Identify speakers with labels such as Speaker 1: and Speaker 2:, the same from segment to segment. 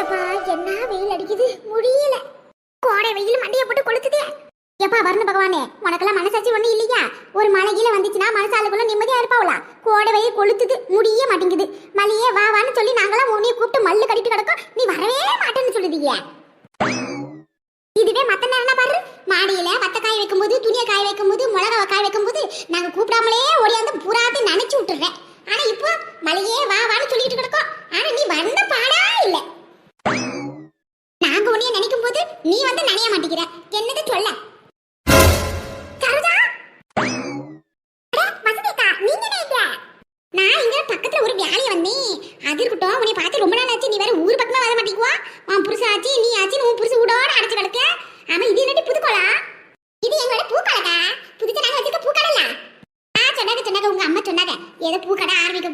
Speaker 1: எப்பா என்ன வெயில் அடிக்குது? முடியல. கோடை வெயில் மண்டைய போட்டு கொளுத்துதே. எப்பா வரணும் பகவானே உனக்கெல்லாம் மனசாட்சி ஒண்ணு இல்லையா? ஒரு மலையில வந்துச்சுன்னா மனசாலுக்குள்ள நிம்மதியா இருப்பாவுல கோடை வெயில் கொளுத்துது முடிய மாட்டேங்குது. மலையே வா வான்னு சொல்லி நாங்களாம் உன்னைய கூப்பிட்டு மல்லு கட்டிட்டு கிடக்கோம். நீ வரவே மாட்டேன்னு சொல்லுதீங்க. இதுவே மத்த நேரம் பாரு மாடியில வத்த காய வைக்கும்போது துணியை காய வைக்கும்போது மிளகாவை காய வைக்கும்போது நாங்க கூப்பிடாமலே ஓடியாந்து பூராத்தையும் நினைச்சு விட்டுறேன். ஆனா இப்போ மலையே வா வான்னு சொல்லிட்டு கிடக்கோம். ஆனா நீ வந்த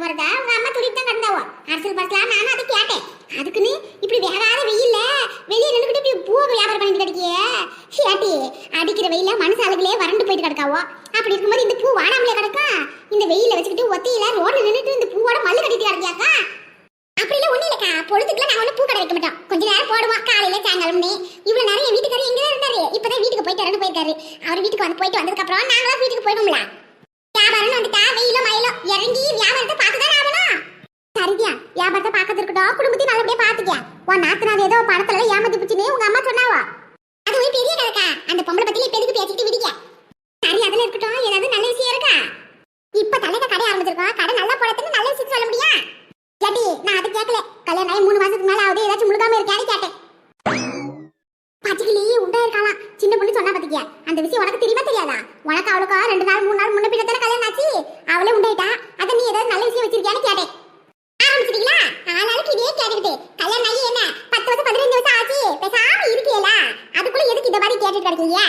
Speaker 1: போறதா உங்க அம்மா துடிட்டு தான் கிடந்தாவோ? அரசியல் பஸ்லாம் நானும் அதை கேட்டேன். அதுக்குன்னு இப்படி வேகாத வெயில்ல வெளியே நின்றுக்கிட்டு இப்படி பூவை வியாபாரம் பண்ணிட்டு கிடைக்கியே? ஏட்டி அடிக்கிற வெயில மனசு மனசாளுகளே வறண்டு போயிட்டு கிடக்காவோ? அப்படி இருக்கும்போது இந்த பூ வாடாமலே கிடக்கா? இந்த வெயில வச்சுக்கிட்டு ஒத்தையில ரோட்ல நின்றுட்டு இந்த பூவோட மல்லு கட்டிட்டு கிடக்கியாக்கா? அப்படிலாம் ஒண்ணு இல்லக்கா. பொழுதுக்குலாம் நான் ஒண்ணு பூ கடை வைக்க மாட்டோம். கொஞ்ச நேரம் போடுவோம். காலையில சாயங்காலம்னு இவ்வளவு நேரம் என் வீட்டுக்காரர் எங்க இருந்தாரு. இப்பதான் வீட்டுக்கு போயிட்டு இறந்து போயிருக்காரு. அவர் வீட்டுக்கு வந்து போயிட்டு வந்ததுக்கு அப்புறம் நாங்களாம் வீட்டுக்கு போயிடும்ல வியாபாரம்னு வந்துட்டா வெயிலோ மயிலோ உன் நாத்தனார் ஏதோ படத்துல ஏமாத்தி பிடிச்சுன்னு உங்க அம்மா சொன்னாவா அது ஒரு பெரிய கணக்கா அந்த பொம்பளை பத்தி இப்ப எதுக்கு பேசிக்கிட்டு விடிக்க சரி அதுல இருக்கட்டும் ஏதாவது நல்ல விஷயம் இருக்கா இப்ப தலையில கடை ஆரம்பிச்சிருக்கோம் கடை நல்லா போடத்துன்னு நல்ல விஷயம் சொல்ல முடியா கேட்டி நான் அதை கேட்கல கல்யாணம் ஆகி மூணு மாசத்துக்கு மேல ஆகுது ஏதாச்சும் முழுகாம இருக்கான்னு கேட்டேன் பச்சைக்கிளி உண்டா இருக்கலாம் சின்ன பொண்ணு சொன்னா பாத்தியா அந்த விஷயம் உனக்கு தெரியுமா தெரியாதா உனக்கு அவளுக்கா ரெண்டு நாள் மூணு நாள் முன்ன பின்ன தானே கல்யாணம் ஆச்சு அவளே உண்டாயிட்டா அதை நீ ஏதாவது நல்ல விஷயம் வச்சிருக்கியான்னு கேட்டேன் ஆரம்பிச்சிட்டீங்களா ஆனாலும் இதே கேட்டுக்கிட்டு கல்யாணம் ஆகி என்ன பத்து வருஷம் பதினஞ்சு வருஷம் ஆச்சு பேசாம இருக்கீங்களா அதுக்குள்ள எதுக்கு இந்த மாதிரி கேட்டுட்டு கிடக்கீங்க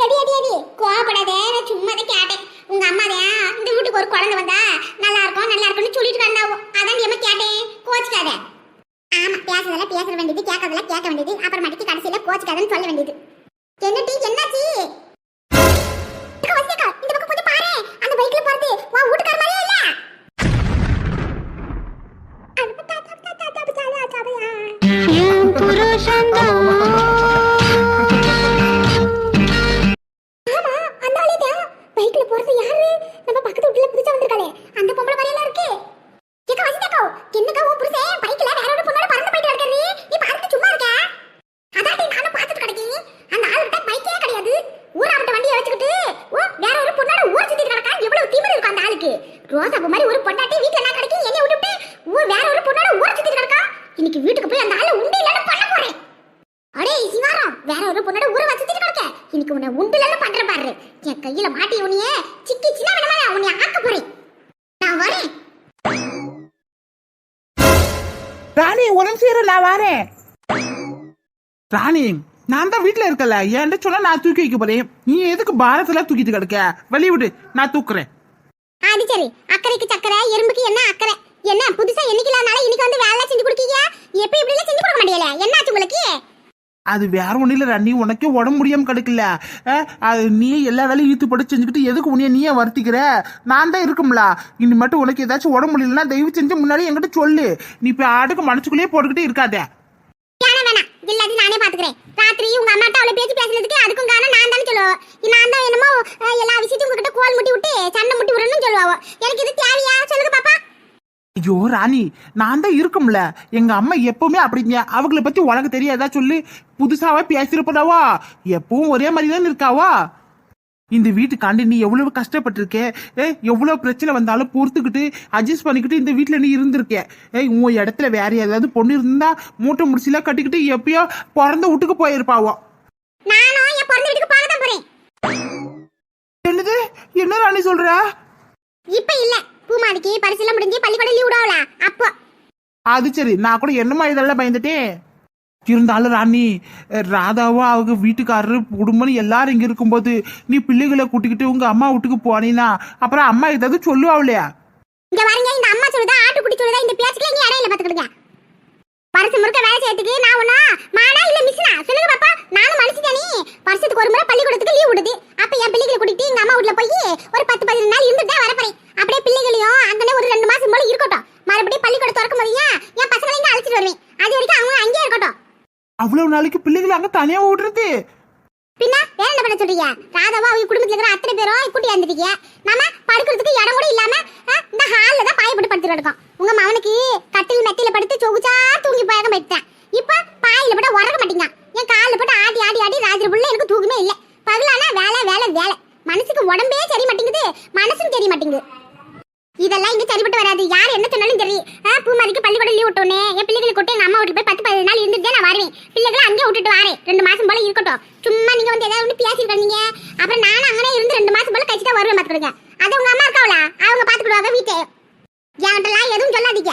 Speaker 1: அடி அடி அடி கோவப்படாத நான் சும்மா தான் கேட்டேன் உங்க அம்மா தான் இந்த வீட்டுக்கு ஒரு குழந்தை வந்தா நல்லா இருக்கும் நல்லா இருக்கும்னு சொல்லிட்டு வந்தாவோ அதான் நீ கேட்டேன். கோச்சிக்காத. ஆமா பேசுறதெல்லாம் பேச வேண்டியது கேட்கறதெல்லாம் கேட்க வேண்டியது. அப்புறம் கடைசியில கோச்சிக்காதன்னு சொல்ல வேண்டியது. என்ன என்னாச்சு? ரோசாப்பு மாதிரி ஒரு பொண்டாட்டி வீட்டுல என்ன கிடைக்கும் என்ன விட்டுட்டு ஊர் வேற ஒரு பொண்ணோட ஊர சுத்திட்டு கிடக்கா? இன்னைக்கு வீட்டுக்கு போய் அந்த ஆளு உண்டு இல்லைன்னு பண்ண போறேன். அடே சிவாரம் வேற ஒரு பொண்ணோட ஊரை வச்சுட்டு கிடக்க இன்னைக்கு உன்னை உண்டுலன்னு பண்ற பாரு. என் கையில மாட்டி உன்னைய சிக்கி சின்ன வேணமா உன்னை ஆக்க போறேன். நான் வரேன்.
Speaker 2: ராணி உடம்பு சீர நான் வரேன். ராணி நான் தான் வீட்டுல இருக்கல. என்கிட்ட சொன்னா நான் தூக்கி வைக்க போறேன். நீ எதுக்கு பாரத்துல தூக்கிட்டு கிடக்க? வெளிய விடு நான் தூக்குறேன்.
Speaker 1: அது சரி. அக்கறைக்கு சக்கரை எறும்புக்கு என்ன அக்கறை? என்ன புதுசா என்னைக்கு இல்லாதனால இன்னைக்கு வந்து வேலை செஞ்சு கொடுக்கீங்க? எப்ப இப்படி எல்லாம் செஞ்சு கொடுக்க மாட்டீங்களா? என்னாச்சு உங்களுக்கு?
Speaker 2: அது வேற ஒண்ணும் இல்ல ராணி உனக்கே உடம்பு முடியாம கிடக்கல. அது நீ எல்லா வேலையும் இழுத்து போட்டு செஞ்சுக்கிட்டு எதுக்கு உன்னைய நீயே வருத்திக்கிற? நான் தான் இருக்கும்ல. இனி மட்டும் உனக்கு ஏதாச்சும் உடம்பு முடியலன்னா தயவு செஞ்சு முன்னாடி என்கிட்ட சொல்லு. நீ இப்ப ஆடுக்கு மனசுக்குள்ளேயே போட்டுக்கிட்டே இருக்காத.
Speaker 1: வேணாம் வேணாம். எல்லாத்தையும் நானே பாத்துக்கிறேன். ராத்திரி உங்க அம்மாட்ட அவளை பேச்சு பேசுனதுக்கு அதுக்கும் காரணம் நான் தானே சொல்லுவோம் நான் தான் என்னமோ எல்லா விஷயத்தையும் உங்ககிட்ட கோல் முட்டி விட்டு சண்டை முட்டி விடணும்னு சொல்லுவாவோ? எனக்கு இது தேவையா? சொல்லுங்க பாப்பா.
Speaker 2: ஐயோ ராணி நான் தான் இருக்கும்ல. எங்க அம்மா எப்பவுமே அப்படிங்க. அவங்கள பத்தி உனக்கு தெரியாதா சொல்லு. புதுசாவா பேசிருப்பதாவா எப்பவும் ஒரே மாதிரி தான் இருக்காவா? இந்த வீட்டுக்காண்டி நீ எவ்வளவு கஷ்டப்பட்டிருக்க? ஏ எவ்வளவு பிரச்சனை வந்தாலும் பொறுத்துக்கிட்டு அட்ஜஸ்ட் பண்ணிக்கிட்டு இந்த வீட்டுல நீ இருந்திருக்க. ஏய் உன் இடத்துல வேற ஏதாவது பொண்ணு இருந்தா மூட்டை முடிச்சுலாம் கட்டிக்கிட்டு எப்பயோ பிறந்த வீட்டுக்கு போயிருப்பாவோ. என்ன ராணி சொல்ற?
Speaker 1: இப்ப இல்ல. பூமாரிக்கு பரிசுல முடிஞ்சு பள்ளிக்கூடம் லீவ் விடாவல அப்போ.
Speaker 2: அது சரி. நான் கூட என்னமா இதெல்லாம் பயந்துட்டேன். இருந்தாலும் ராணி ராதாவா அவங்க வீட்டுக்காரரு குடும்பம்னு எல்லாரும் இங்க இருக்கும்போது நீ பிள்ளைகளை கூட்டிக்கிட்டு உங்க அம்மா வீட்டுக்கு போனீன்னா அப்புறம் அம்மா ஏதாவது சொல்லுவாவில்லையா?
Speaker 1: இங்க வரீங்க இந்த அம்மா சொல்லுதா ஆட்டுக்குட்டி சொல்லுதா இந்த பேச்சுக்கு இங்க இடையில பாத்துக்கிடுங்க வருஷம் முழுக்க வேலை செய்யறதுக்கு நான் ஒண்ணா மாடா இல்ல மிஸ்னா சொல்லுங்க பாப்பா நானும் மனுஷன் தானே வருஷத்துக்கு ஒரு முறை பள்ளிக்கூடத்துக்கு லீவ் விடுது அப்ப என் பிள்ளைகளை கூட்டிட்டு எங்க அம்மா வீட்ல போய் ஒரு பத்து பதினஞ்சு நாள் இருந்துட்டு தான் வரப்போறேன் அப்படியே பிள்ளைகளையும் அங்கனே ஒரு ரெண்டு மாசம் போல இருக்கட்டும் மறுபடியும் பள்ளிக்கூடம் திறக்கும் போது என் பசங்களை இங்க அழைச்சிட்டு வருவேன் அது வரைக்கும் அவங்க அங்கேயே
Speaker 2: அவ்வளவு அங்க தனியா விடுறது
Speaker 1: பின்ன வேற என்ன பண்ண சொல்றீங்க? ராதாவா அவங்க குடும்பத்துல இருக்கிற அத்தனை பேரும் கூட்டி வந்துட்டீங்க. நம்ம படுக்கிறதுக்கு இடம் கூட இல்லாம இந்த ஹால்ல தான் பாய போட்டு படுத்துட்டு இருக்கோம் உங்க மவனுக்கு கட்டில் மெத்தையில படுத்து சொகுச்சா தூங்கி போயாக்க போயிட்டேன் இப்ப பாயில போட்டு உறக்க மாட்டீங்க என் காலில் போட்டு ஆடி ஆடி ஆடி ராத்திரி புள்ள எனக்கு தூக்கமே இல்லை. பகலானா வேலை வேலை வேலை. மனசுக்கு உடம்பே தெரிய மாட்டேங்குது மனசும் தெரிய மாட்டேங்குது. இதெல்லாம் இங்க சரிப்பட்டு வராது. யார் என்ன சொன்னாலும் சரி. ஆ, பூமாரிக்கு பள்ளிக்கூடம் லீவ் விட்டோனே என் பிள்ளைகளை கொண்டு எங்க அம்மா வீட்டுக்கு போய் பத்து பதினஞ்சு நாள் இருந்துட்டு நான் வருவேன். பிள்ளைகளை அங்கேயே விட்டுட்டு வரேன். ரெண்டு மாசம் போல இருக்கட்டும். சும்மா நீங்க வந்து ஏதாவது ஒன்று பேசிட்டு வந்தீங்க. அப்புறம் நானும் அங்கே இருந்து ரெண்டு மாசம் போல கழிச்சு தான் வருவேன் பாத்துக்கிடுங்க அது உங்க அம்மா இருக்காவளா? அவங்க பாத்துக்கிடுவாங்க வீட்டை. என்கிட்டலாம் எதுவும் சொல்லாதீங்க.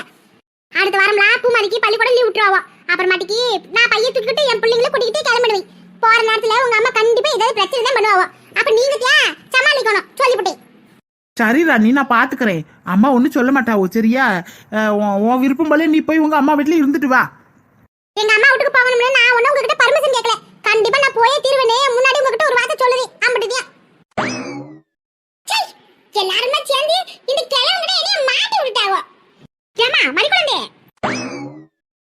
Speaker 1: அடுத்த வாரம்லாம் பூமாதிக்கு பள்ளிக்கூடம் லீவ் விட்டுருவோம் அப்புறமாட்டிக்கு நான் பையன் தூக்கிட்டு என் பிள்ளைங்களை கூட்டிகிட்டு கிளம்பிடுவேன். போற நேரத்துல உங்க அம்மா கண்டிப்பா ஏதாவது பிரச்சனை தான் பண்ணுவாங்க அப்ப நீங்க சமாளிக்கணும். சொல்லிவிட்டேன்
Speaker 2: சரி ராணி நான் பாத்துக்கிறேன். அம்மா ஒன்றும் சொல்ல மாட்டாவோ சரியா? உன் விருப்பம் போல நீ போய் உங்க அம்மா வீட்டுல இருந்துட்டு வா.
Speaker 1: எங்க அம்மா வீட்டுக்கு போகணும்னு நான் ஒன்னும் உங்ககிட்ட பர்மிஷன் கேட்கல கண்டிப்பா நான் போயே தீர்வேனே முன்னாடி உங்ககிட்ட ஒரு வார்த்தை சொல்லுவேன் அம்பிட்டுதியா எல்லாருமே சேர்ந்து இந்த கிழவங்கிட்ட என்னைய மாட்டி விட்டாவோ ஏமா மறிக்குழந்தே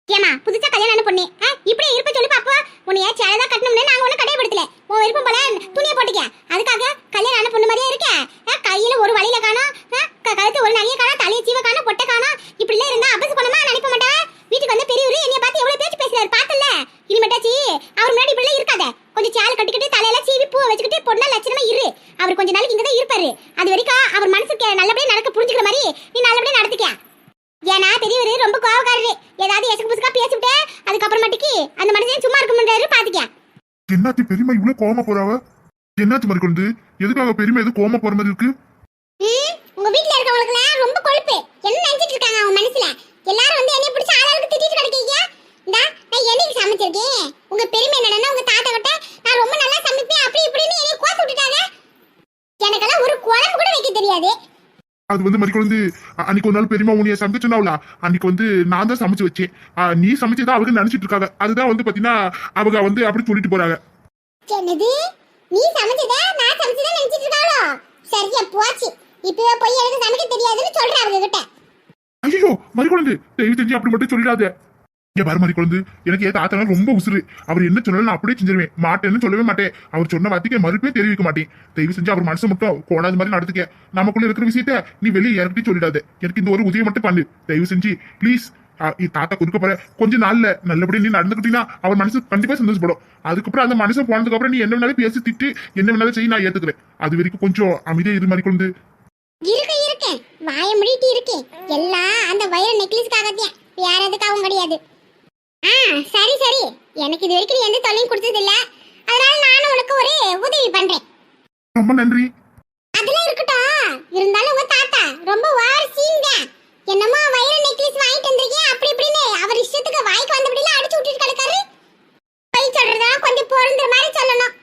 Speaker 1: ஏமா புதுசா கல்யாணம் பொண்ணு. ஆ, இப்படியே இருப்ப சொல்லி பாப்போ உன்னைய சேலதா கட்டணும்னு நாங்க ஒண்ணு கடைபிடிக்கல உன் விருப்பம் போல துணியை போட்டுக்க அதுக்காக கல்யாணம் பொண்ணு மாதிரியே இருக்க ஆ, கையில ஒரு வழியில காணோம் ஆ, க- கழுத்து ஒரு நகைய காணோம் தலைய சீவ காணோம் பொட்டை காணோம் இப்படி எல்லாம் இருந்தா அபசு பண்ணமா நினைப்ப மாட்டா வீட்டுக்கு வந்து பெரியவரு என்னைய பார்த்து எவ்வளவு பேச்சு பேசுறாரு பார்த்தல இனிமேட்டாச்சி அவர் முன்னாடி இப்படி எல்லாம் இருக்காத கொஞ்சம் சேலை கட்டிக்கிட்டு தலையில சீவி பூவை வச்சுக்கிட்டு பொண்ணா லட்சணமா இரு அவர் கொஞ்ச நாளைக்கு இங்கதான் இருப்பாரு அது வரைக்கும் அவர் மனசுக்கு நல்லபடியா நடக்க புரிஞ்சுக்கிற மாதிரி நீ நல்லபடியா நடத்துக்க ஏன்னா பெரியவரு ரொம்ப கோவக்காரரு. ஏதாவது எசக்கு புசுக்கா பேசிவிட்டு அதுக்கப்புறமாட்டிக்கு அந்த மனுஷன் சும்மா இருக்க முடியாது பாத்துக்க.
Speaker 3: என்னாச்சு பெரியமா இவ்வளவு கோவமா போறாவ? என்னாச்சு மாதிரி கொண்டு எதுக்காக பெரியமா எது கோவமா போற மாதிரி இருக்கு?
Speaker 1: உங்க வீட்ல இருக்கவங்களுக்கு ரொம்ப கொழுப்பு. என்ன நினைச்சிட்டு இருக்காங்க அவங்க மனசுல? எல்லாரும் வந்து என்னைய பிடிச்ச ஆளாளுக்கு திட்டிட்டு கிடக்கீங்க? இந்தா நான் என்னைக்கு சமைச்சிருக்கேன்? உங்க பெருமை என்னன்னா உங்க தாத்தா கிட்ட நான் ரொம்ப நல்லா சமைப்பேன் அப்படி இப்படின்னு என்னைய கோத்து விட்டுட்டாங்க எனக்கெல்லாம் ஒரு குழம்பு கூட வைக்க தெரியாது.
Speaker 3: அது வந்து மாதிரி கொண்டு அன்னைக்கு ஒரு நாள் பெரியமா உனிய சமைச்சு சொன்னாவல அன்னைக்கு வந்து நான் தான் சமைச்சு வச்சேன். நீ சமைச்சதா அவங்க நினைச்சிட்டு இருக்காங்க. அதுதான் வந்து பாத்தீங்கன்னா அவங்க வந்து அப்படி சொல்லிட்டு போறாங்க.
Speaker 1: என்னது? நீ சமைச்சதா நான் சமைச்சதா நினைச்சிட்டு இருக்காளோ? சரியா போச்சு. இப்பவே போய் எனக்கு சமைக்க தெரியாதுன்னு சொல்றேன் அவங்க கிட்ட
Speaker 3: ஐயோ மாதிரி குழந்தை தயவு செஞ்சு அப்படி மட்டும் சொல்லிடாத. ஏன் பாரு குழந்தை. எனக்கு ஏன் தாத்தா ரொம்ப உசுறு. அவர் என்ன சொன்னாலும் நான் அப்படியே செஞ்சிருவேன். மாட்டேன்னு சொல்லவே மாட்டேன். அவர் சொன்ன வார்த்தைக்கு மறுப்பே தெரிவிக்க மாட்டேன். தயவு செஞ்சு அவர் மனசு மட்டும் கோணாத மாதிரி நடத்துக்க. நமக்குள்ள இருக்கிற விஷயத்த நீ வெளியே யார்கிட்டயும் சொல்லிடாத. எனக்கு இந்த ஒரு உதவி மட்டும் பண்ணு. தயவு செஞ்சு ப்ளீஸ் தாத்தா கொடுக்க போற கொஞ்ச நாள்ல நல்லபடியா நீ நடந்துக்கிட்டீங்கன்னா அவர் மனசு கண்டிப்பா சந்தோஷப்படும். அதுக்கப்புறம் அந்த மனுஷன் போனதுக்கு அப்புறம் நீ என்ன வேணாலும் பேசி திட்டு என்ன வேணாலும் செய்ய நான் ஏத்துக்கிறேன். அது வரைக்கும் கொஞ்சம் அமைதியா இரு மாதிரி கொண்டு
Speaker 1: இருக்கேன் இருக்கேன். வாய முடிட்டு இருக்கேன். எல்லாம் அந்த வைர நெக்லஸ்க்காகத்தான். வேற எதுக்காகவும் கிடையாது. ஆ சரி சரி. எனக்கு இது வரைக்கும் நீ எந்த தொல்லையும் கொடுத்தது இல்ல அதனால நானும் உனக்கு ஒரு உதவி பண்றேன்.
Speaker 3: ரொம்ப நன்றி.
Speaker 1: அதெல்லாம் இருக்கட்டும். இருந்தாலும் உங்க தாத்தா ரொம்ப ஓவர் சீன் தான். என்னமோ வைர நெக்லஸ் வாங்கிட்டு வந்திருக்கேன் அப்படி இப்படின்னு அவர் இஷ்டத்துக்கு வாய்க்கு வந்தபடிலாம் அடிச்சு விட்டுட்டு கிடக்காரு. போய் சொல்றதா கொஞ்சம் பொருந்துற மாதிரி சொல்லணும்.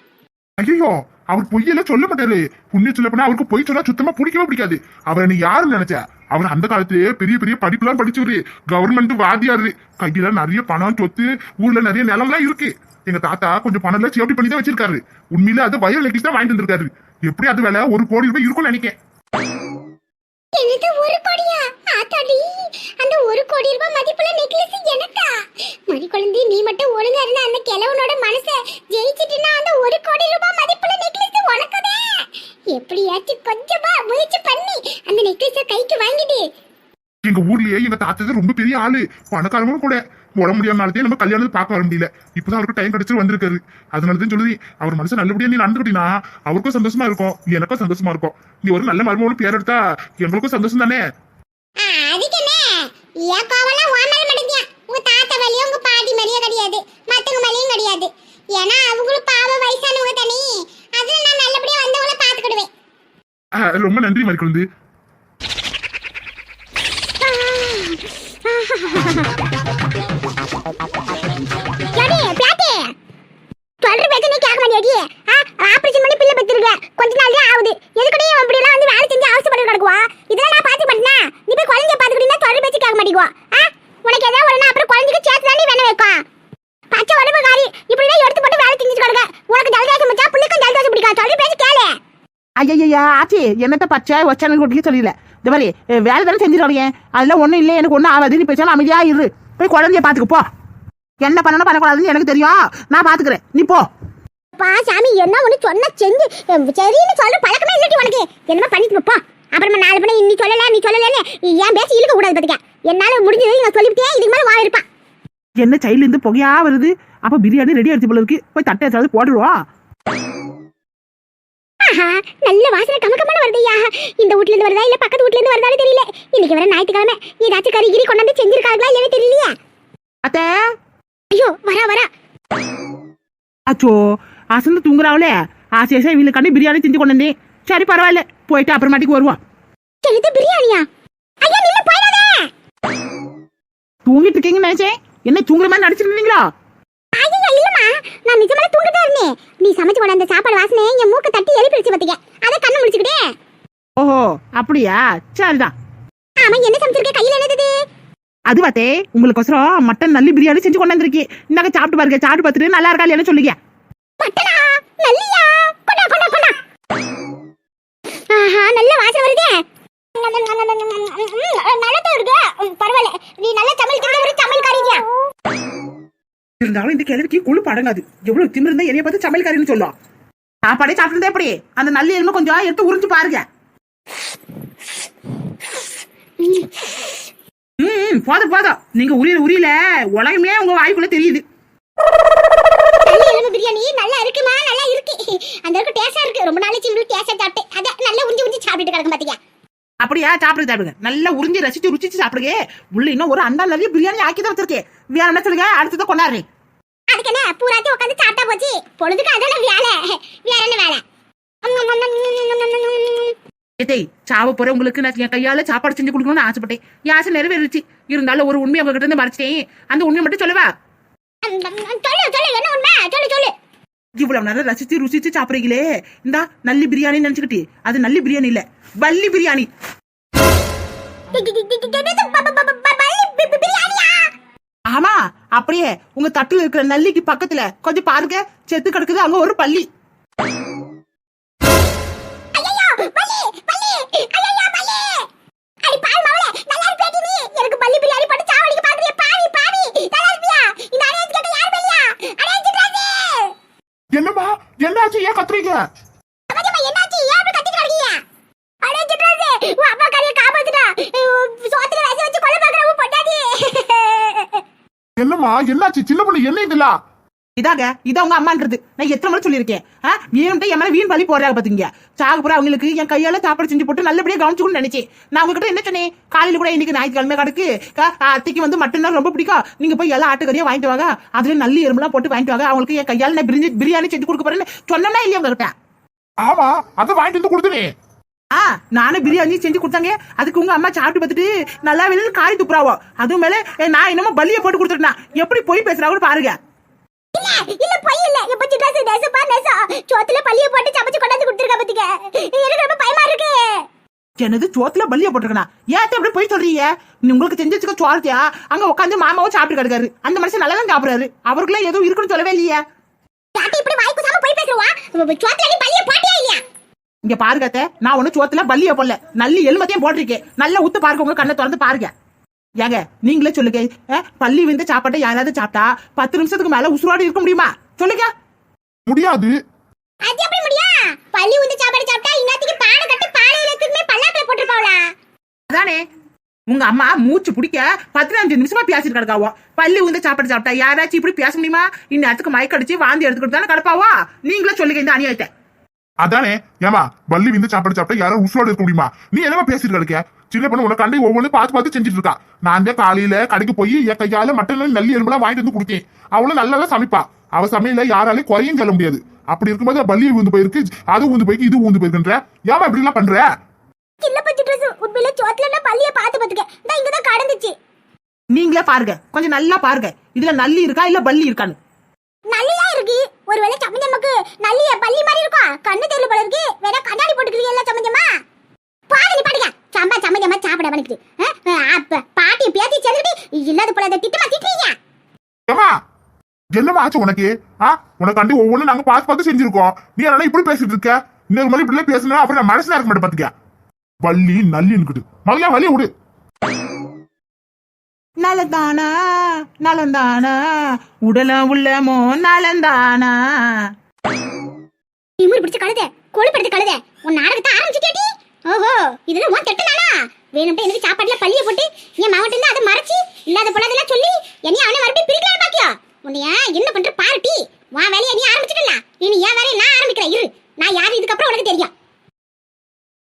Speaker 3: ஐயோ அவர் பொய்யெல்லாம் சொல்ல மாட்டாரு. புண்ணிய சொல்ல போனா அவருக்கு பொய் சொன்னா சுத்தமா பிடிக்கவே பிடிக்காது. அவரை நீ யாருன்னு நினைச்ச? அவர் அந்த காலத்திலேயே பெரிய பெரிய படிப்புலாம் படிச்சவரு. கவர்மெண்ட் வாதியாரு கையில நிறைய பணம் சொத்து ஊர்ல நிறைய நிலம்லாம் இருக்கு. எங்க தாத்தா கொஞ்சம் பணம் எல்லாம் சேஃப்டி பண்ணி தான் வச்சிருக்காரு. உண்மையில அது வயல் நெக்லஸ் தான் வாங்கிட்டு வந்திருக்காரு. எப்படி அது விலை? ஒரு கோடி ரூபாய் இருக்கும்னு நினைக்கிறேன்
Speaker 1: எனக்கு ஒரு கோடியா ஆத்தாடி அந்த ஒரு கோடி ரூபாய் மதிப்புள்ள நெக்லஸ் எனக்கா? மணி குழந்தை நீ மட்டும் ஒழுங்கா இருந்தா அந்த கிழவனோட மனச ஜெயிச்சிட்டுனா அந்த ஒரு கோடி ரூபாய் மதிப்புள்ள நெக்லஸ் உனக்குதே. எப்படியாச்சும் கொஞ்சமா முயற்சி பண்ணி அந்த நெக்லஸ கைக்கு வாங்கிடு.
Speaker 3: எங்க ஊர்லயே எங்க தாத்தா ரொம்ப பெரிய ஆளு. பணக்காரங்களும் கூட. உடம்பு முடியாமனாலே நம்ம கல்யாணத்தை பார்க்க வர முடியல. இப்பதான் அவருக்கு டைம் கிடைச்சு வந்திருக்காரு. அதனாலதான் சொல்லுது அவர் மனசு நல்லபடியா நீ நடந்துக்கிட்டீங்கன்னா அவருக்கும் சந்தோஷமா இருக்கும் எனக்கும் சந்தோஷமா இருக்கும். நீ ஒரு நல்ல மருமகளும் பேர் எடுத்தா எங்களுக்கும் சந்தோஷம் தானே?
Speaker 1: என் கோவம்லாம் உன் மேல மட்டும்தான். உங்க தாத்தா மேலயும் உங்க பாட்டி மேலயும் கிடையாது. மத்தவங்க மேலயும் கிடையாது. ஏன்னா அவங்களும் பாவம் வயசானவங்க தானே. அதுல நான் நல்லபடியா வந்தவங்கள பாத்துக்கிடுவேன்
Speaker 3: ரொம்ப நன்றி
Speaker 1: யாடி பிளாட்டி. சொல்ற பேச்சு நீ கேட்க மாட்டியாடி ஆபரேஷன் பண்ணி பிள்ளை பெற்றிருக்க கொஞ்ச நாள் தான் ஆகுது எதுக்கடி அப்படி எல்லாம் வந்து வேலை செஞ்சு அவசரப்பட்டு கிடக்குவா இதெல்லாம் நான் பாத்து மாட்டேனா நீ போய் குழந்தைய பாத்துக்கிட்டீங்கன்னா சொல்ற பேச்சு கேட்க மாட்டேங்குவா ஆ உனக்கு ஏதாவது ஒரு அப்புறம் குழந்தைக்கு சேர்த்து தாண்டி வேணும் வைக்கும் பச்சை உடம்புக்காரி இப்படிதான் எடுத்து போட்டு வேலை செஞ்சுட்டு கிடக்க உனக்கு ஜலதோஷம் வச்சா பிள்ளைக்கும் ஜலதோஷம் பிடிக்கும் சொல்ற பேச்சு கேளு
Speaker 2: ஐயா ஆச்சி என்னத்த பச்சை வச்சானு கொடுக்க சொல்லல. இந்த மாதிரி வேலை தானே செஞ்சுட்டு வரீங்க அதெல்லாம் ஒண்ணும் இல்லை எனக்கு ஒன்றும் ஆகாது. நீ பேசாலும் அமைதியா இரு. போய் குழந்தைய பாத்துக்கு போ. என்ன பண்ணணும் பண்ணக்கூடாதுன்னு எனக்கு தெரியும். நான் பாத்துக்கிறேன். நீ போ.
Speaker 1: பா சாமி என்ன ஒண்ணு சொன்ன செஞ்சு சரின்னு சொல்ற பழக்கமே இல்லட்டி உனக்கு. என்னமா பண்ணிட்டு போ அப்புறமா நாலு பண்ண நீ சொல்லல நீ சொல்லலன்னு ஏன் பேசி இழுக்க கூடாது பாத்துக்க. என்னால முடிஞ்சது நான் சொல்லிவிட்டேன் இதுக்கு மேல வா இருப்பான்
Speaker 2: என்ன இருந்து புகையா வருது. அப்ப பிரியாணி ரெடி ஆயிடுச்சு போல இருக்கு. போய் தட்டை ஏதாவது போட்டுருவோம்
Speaker 1: ஆஹா நல்ல வாசனை கமகமான வருதையா இந்த வீட்ல இருந்து வருதா இல்ல பக்கத்து வீட்ல இருந்து வருதான்னு தெரியல. இன்னைக்கு வர ஞாயிற்றுக்கிழமை ஏதாச்சும் கறி கிரி கொண்டாந்து செஞ்சிருக்காங்களா இல்லைன்னு தெரியலையே.
Speaker 2: அத்தை?
Speaker 1: ஐயோ வரா வரா.
Speaker 2: அச்சோ அசந்து தூங்குறாங்களே ஆசையாசா இவங்களுக்கு கண்டு பிரியாணி செஞ்சு கொண்டு வந்தேன். சரி பரவாயில்ல. போயிட்டு அப்புறமாட்டிக்கு வருவோம்.
Speaker 1: எனக்கு பிரியாணியா? ஐயா நில்ல போயிடாதே.
Speaker 2: தூங்கிட்டு இருக்கீங்கன்னு நினைச்சேன். என்ன தூங்குற மாதிரி நடிச்சிருந்தீங்களா
Speaker 1: நான் நிஜமாலே தூங்கிட்டே இருந்தேன். நீ சமைச்சு கொண்ட அந்த சாப்பாடு வாசனை என் மூக்க தட்டி எழுப்பிடுச்சு பாத்தீங்க அதை கண்ணு முடிச்சுக்கிட்டே.
Speaker 2: ஓஹோ அப்படியா? சரிதான்.
Speaker 1: ஆமா என்ன சமைச்சிருக்க? கையில என்னது
Speaker 2: அது பார்த்தே உங்களுக்கோசரம் மட்டன் நல்லி பிரியாணி செஞ்சு கொண்டு வந்திருக்கேன். இந்தாங்க சாப்பிட்டு பாருங்க. சாப்பிட்டு பார்த்துட்டு நல்லா இருக்கா இல்லையான்னு சொல்லுங்க
Speaker 1: பட்டனா நல்லியா கொண்டா கொண்டா கொண்டா ஆஹா நல்ல வாசனை வருதே நல்லதா இருக்கு ம், பரவாயில்ல நீ நல்ல தமிழ் தெரிஞ்ச ஒரு தமிழ்காரியா
Speaker 2: இருந்தாலும் இந்த கிழவிக்கு கொழுப்பு அடங்காது எவ்வளவு திமிரு இருந்தா என்னைய பார்த்து சமையல்காரின்னு சொல்லும் சாப்பாடே சாப்பிட்டு எப்படி? அந்த நல்ல எலும்பு கொஞ்சம் எடுத்து உறிஞ்சு பாருங்க. ம் போதும் போதும். நீங்க உரியல உரியல. உலகமே உங்க வாய்க்குள்ள தெரியுது.
Speaker 1: எலும்பு பிரியாணி? நல்லா இருக்குமா? நல்லா இருக்கு. அந்த இருக்கு டேஸ்டா இருக்கு. ரொம்ப நாளைக்கு உங்களுக்கு டேஸ்டா சாப்பிட்டு அத நல்லா உறிஞ்சி உறிஞ்சி சாப்பிட்டு கிடக்கும் பாத்தீங்க
Speaker 2: அப்படியா? சாப்பிடுங்க சாப்பிடுங்க. நல்லா உறிஞ்சி ரசிச்சு ருசிச்சு சாப்பிடுங்க. உள்ள இன்னும் ஒரு அண்டா நிறைய பிரியாணி ஆக்கி தான் வச்சிருக்கேன். வேற என்ன சொல்லுங்க? அடுத்ததை கொண்டாடுறேன்.
Speaker 1: என்ன பூராத்தி உட்காந்து சாப்பிட்டா போச்சு பொழுதுக்கு அதான வேலை வேற என்ன வேலை
Speaker 2: ஏத்தே சாவ போற உங்களுக்கு நான் என் கையால சாப்பாடு செஞ்சு கொடுக்கணும்னு ஆசைப்பட்டேன் ஆசை நிறைவேறிச்சு இருந்தாலும் ஒரு உண்மையை உங்ககிட்ட இருந்து மறைச்சிட்டேன் அந்த உண்மையை மட்டும் சொல்லவா
Speaker 1: சொல்லு சொல்லு என்ன உண்மை சொல்லு சொல்லு
Speaker 2: இவ்வளவு நேரம் ரசிச்சு ருசிச்சு சாப்பிடுறீங்களே இந்தா நல்லி பிரியாணி நினைச்சுக்கிட்டு அது நல்லி பிரியாணி இல்ல வள்ளி பிரியாணி ஆமா அப்படியே உங்க தட்டுல இருக்கிற நல்லிக்கு பக்கத்துல கொஞ்சம் பாருங்க. செத்து கிடக்குது அங்க ஒரு பள்ளி
Speaker 1: ஐயையோ, பல்லி, பல்லி, ஐயையோ, பல்லி. அடி பாவி மவளே, நல்லா இருப்பியாடி நீ? எனக்கு பல்லி பிரியாணி போட்டு சாவடிக்க பாக்குறியே, பாவி, பாவி. நல்லா இருப்பியா? இந்த அநியாயத்துக்கு கேட்ட யார் பல்லியா? அநியாயத்து ராஜு.
Speaker 3: என்னம்மா என்னாச்சு ஏன் கத்துறீங்க
Speaker 1: அம்மாடிம்மா, என்னாச்சு? ஏன் இப்படி கத்திட்டு கிடக்கீங்க? அநியாயத்து ராஜு, உன் அம்மா கறியை காப்பாத்துடா. உன் சோத்துல ரசம் வச்சு கொலை பார்க்கற உன் பொண்டாட்டி.
Speaker 3: என்னம்மா என்னாச்சு? சின்ன பொண்ணு என்ன இதெல்லாம்
Speaker 2: இதாங்க இதான் உங்க அம்மான்றது. நான் எத்தனை முறை சொல்லியிருக்கேன். ஆ, வீணுன்ட்டு என் மேல வீண் பழி போடுறாங்க பாத்தீங்க. சாக போற அவங்களுக்கு என் கையால சாப்பாடு செஞ்சு போட்டு நல்லபடியா கவனிச்சுக்கணும்னு நினைச்சேன். நான் உங்ககிட்ட என்ன சொன்னேன்? காலையில கூட இன்னைக்கு ஞாயிற்றுக்கிழமை கிடக்கு அத்தைக்கு வந்து மட்டன் தான் ரொம்ப பிடிக்கும். நீங்க போய் எல்லா ஆட்டுக்கறியா வாங்கிட்டு வாங்க. அதுல நல்ல எறும்புலாம் போட்டு வாங்கிட்டு வாங்க. அவங்களுக்கு என் கையால நான் பிரிஞ்சு பிரியாணி செஞ்சு கொடுக்க போறேன்னு சொன்னா இல்லையா உங்ககிட்ட?
Speaker 3: ஆமா அதை வாங்கிட்டு வந்து கொடுத்துனே
Speaker 2: ஆ நானும் பிரியாணி செஞ்சு கொடுத்தாங்க. அதுக்கு உங்க அம்மா சாப்பிட்டு பார்த்துட்டு நல்லா வேணும்னு காரி துப்புறாவோ. அதுவும் மேல நான் என்னமோ பல்லிய போட்டு கொடுத்துட்டேன். எப்படி போய் பேசுறாங்கன்னு பாருங்க.
Speaker 1: இல்ல, இல்ல, பொய் இல்ல. எப்ப சிட்டாசு, நெசப்பா, நெசம். சோத்துல பல்லியை போட்டு சமைச்சு கொண்டாந்து கொடுத்திருக்கா பாத்தீங்க. எனக்கு ரொம்ப பயமா இருக்கு.
Speaker 2: என்னது சோத்துல பல்லிய போட்டிருக்கனா? ஏன் எப்படி போய் சொல்றீங்க? உங்களுக்கு செஞ்சு வச்சுக்க சோர்த்தியா அங்க உட்காந்து மாமாவும் சாப்பிட்டு கிடக்காரு. அந்த மனுஷன் நல்லா தான் சாப்பிடுறாரு. அவருக்குள்ள ஏதோ இருக்குன்னு சொல்லவே இல்லையே.
Speaker 1: இப்படி வாய் குசாம போய் பேசுறவா? சோத்துல நீ பல்லியை போட்டியா இல்லையா
Speaker 2: இங்க பாருங்க அத்தை, நான் ஒண்ணு சோத்துல பல்லிய போடல. நல்லி எலுமத்தையும் போட்டிருக்கேன். நல்லா உத்து பாருங்க உங்க கண்ணை திறந்து பாருங்க. ஏங்க நீங்களே சொல்லுங்க. பல்லி விந்த சாப்பாட்டை யாராவது சாப்பிட்டா பத்து நிமிஷத்துக்கு மேல உசுரோடு இருக்க முடியுமா? சொல்லுங்க.
Speaker 3: முடியாது.
Speaker 1: அது எப்படி முடியும்? பள்ளி உந்து சாப்பாடு சாப்பிட்டா இன்னத்துக்கு பானை கட்டி பானையில திரும்பி பல்லாக்கில போட்டுருப்பாங்களா
Speaker 2: அதானே. உங்க அம்மா மூச்சு பிடிக்க பதினஞ்சு நிமிஷமா பேசிட்டு கிடக்காவோ. பள்ளி உந்த சாப்பாடு சாப்பிட்டா யாராச்சும் இப்படி பேச முடியுமா? இந்நேரத்துக்கு மயக்கடிச்சு வாந்தி எடுத்துக்கிட்டு தானே கிடப்பாவா? நீங்களே சொல்லுங்க இந்த அநியாயத்தை.
Speaker 3: அதானே? ஏமா வள்ளி விந்து சாப்பாடு சாப்பிட்டா யாரும் உசுரோட இருக்க முடியுமா? நீ என்னமா பேசிட்டு இருக்க? சின்ன பொண்ணு உனக்கு கண்டு ஒவ்வொன்று பார்த்து பார்த்து செஞ்சுட்டு இருக்கா. நான் தான் காலையில கடைக்கு போய் என் கையால மட்டன் நல்லி எலும்புலாம் வாங்கிட்டு வந்து கொடுத்தேன். அவளும் நல்லா தான் சமைப்பா. அவ சமையல யாராலையும் குறையும் சொல்ல முடியாது. அப்படி இருக்கும்போது பள்ளி ஊந்து போயிருக்கு அது ஊந்து போயிருக்கு இது ஊந்து போயிருக்குன்ற. ஏமா இப்படி எல்லாம் பண்ற?
Speaker 1: சின்ன பச்சை ட்ரெஸ் உண்மையில சோத்துல பள்ளிய பார்த்து பாத்துக்க நான் இங்க தான் கடந்துச்சு.
Speaker 2: நீங்களே பாருங்க. கொஞ்சம் நல்லா பாருங்க. இதுல நல்லி இருக்கா இல்ல பல்லி இருக்கான்னு
Speaker 1: நல்லியா இருக்கு ஒருவேளை சமஞ்சம்மாக்கு நல்லிய பள்ளி மாதிரி இருக்கும் கண்ணு தெரியல போல இருக்கு. வேற கண்ணாடி போட்டுக்கிறீங்க சமஞ்சம்மா பாதி பாடுங்க. சம்பா சமஞ்சம்மா சாப்பிட வலிக்குது அப்ப பாட்டி பேத்தி சேர்ந்துக்கிட்டு இல்லாத போல அதை திட்டமா திட்டுறீங்க?
Speaker 3: ஏமா என்னமா ஆச்சு உனக்கு? ஆ? உனக்கு கண்டு ஒவ்வொன்றும் நாங்க பார்த்து பார்த்து செஞ்சிருக்கோம். நீ என்ன இப்படி பேசிட்டு இருக்க? இன்னொரு மாதிரி இப்படி பேசுனா அப்புறம் நான் மனசுல இருக்க மாட்டேன் பாத்துக்க. வள்ளி நல்லி இருக்குது முதல்ல வழி விடு.
Speaker 2: நலந்தானா? நலந்தானா? உடலும் உள்ளமோ நலந்தானா?
Speaker 1: திமிரு பிடிச்ச கழுதை கொழுப்படுத்து கழுதை. உன் நாடகத்தை ஆரம்பிச்சுட்டேடி ஓஹோ இதுதான் உன் திட்டம்தானா வேணும்ட்டு எனக்கு சாப்பாட்டுல பள்ளிய போட்டு என் மகன்ட்டு அதை மறைச்சி இல்லாத பொல்லாதெல்லாம் சொல்லி என்னைய அவனே மறுபடியும் பிரிக்கலாம் பாக்கியா உன்னைய என்ன பண்ற? பாருட்டி வா வேலையை நீ ஆரம்பிச்சிட்டல இனி என் வேலையை நான் ஆரம்பிக்கிறேன். இரு. நான் யாரு? இதுக்கப்புறம் உனக்கு தெரியும்.